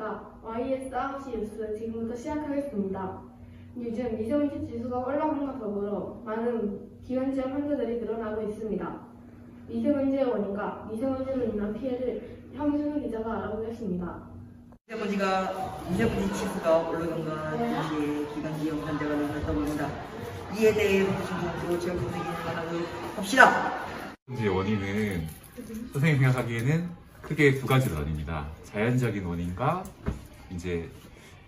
9시 뉴스 지금부터 시작하겠습니다. 요즘 미세먼지 지수가 올라감과 더불어 많은 기관지역 환자들이 늘어나고 있습니다. 미세먼지의 원인과 미세먼지로 인한 피해를 황준우 기자가 알아보겠습니다. 미세먼지가 미세먼지 지수가 오르던가 동시에 기관지역 환자가 늘었다고 합니다. 이에 대해 구체적으로 지역 분석이 나가도록 합시다. 문제의 원인은 선생님이 생각하기에는 크게 두 가지로 나뉩니다. 자연적인 원인과 이제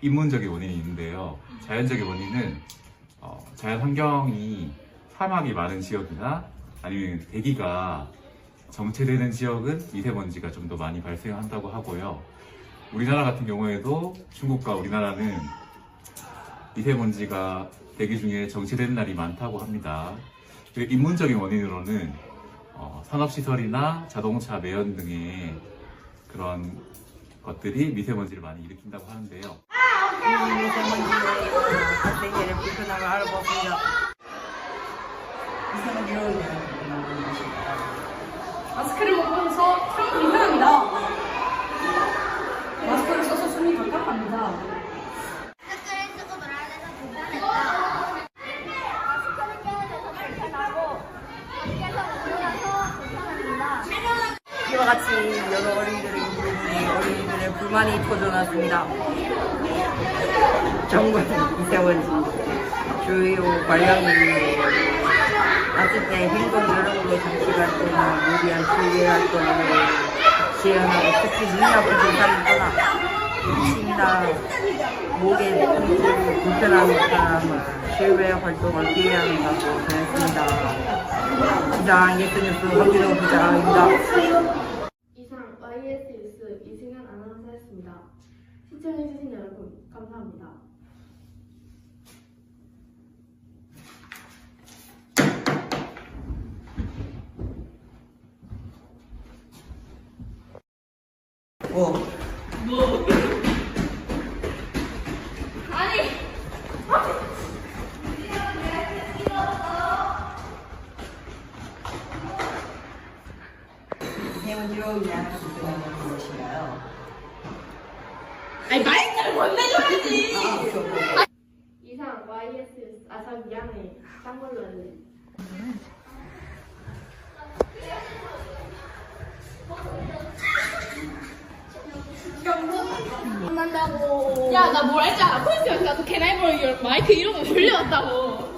인문적인 원인이 있는데요. 자연적인 원인은 어, 자연 환경이 사막이 많은 지역이나 아니면 대기가 정체되는 지역은 미세먼지가 좀 더 많이 발생한다고 하고요. 우리나라 같은 경우에도 중국과 우리나라는 미세먼지가 대기 중에 정체되는 날이 많다고 합니다. 그리고 인문적인 원인으로는 어, 산업시설이나 자동차 매연 등의 그런 것들이 미세먼지를 많이 일으킨다고 하는데요. 이 미세먼지의 발생률의 불편함을 알아보았습니다. 미세먼지로? 마스크를 못 벗어서 참 불편합니다. 마스크를 써서 숨이 답답합니다. 마스크를 쓰고 놀아야 돼서 불편했다. 마스크를 껴야 돼서 불편하고 밖에서 놀아서 불편합니다. 이와 같이 여러 어린이들의 부분에 어린이들의 불만이 터져났습니다. 정부는 미세먼지 주요 관련 위에 낮을 때 행동 여러모로 장치 활동이나 무리한 주의 활동을 지원하고 특히 눈이 아픈 사람이 떠나 침이나 목에 불편함이 있다면 실외 활동을 피해야 한다고 전했습니다. 이상 예스뉴스 황진호 기자입니다. 이상 YS 뉴스 이승현 아나운서였습니다. 시청해주신 여러분 감사합니다. 뭐미 세먼지로 인한 불편함은 무엇인가요? 아니 마이크를. 아. 이상 YS 아사 미안해 딴 걸로 할래. 만난다고. 야, 나 뭘 할지 알아. 콘서트 가서 Can I borrow your mic? 이런 거 돌려왔다고.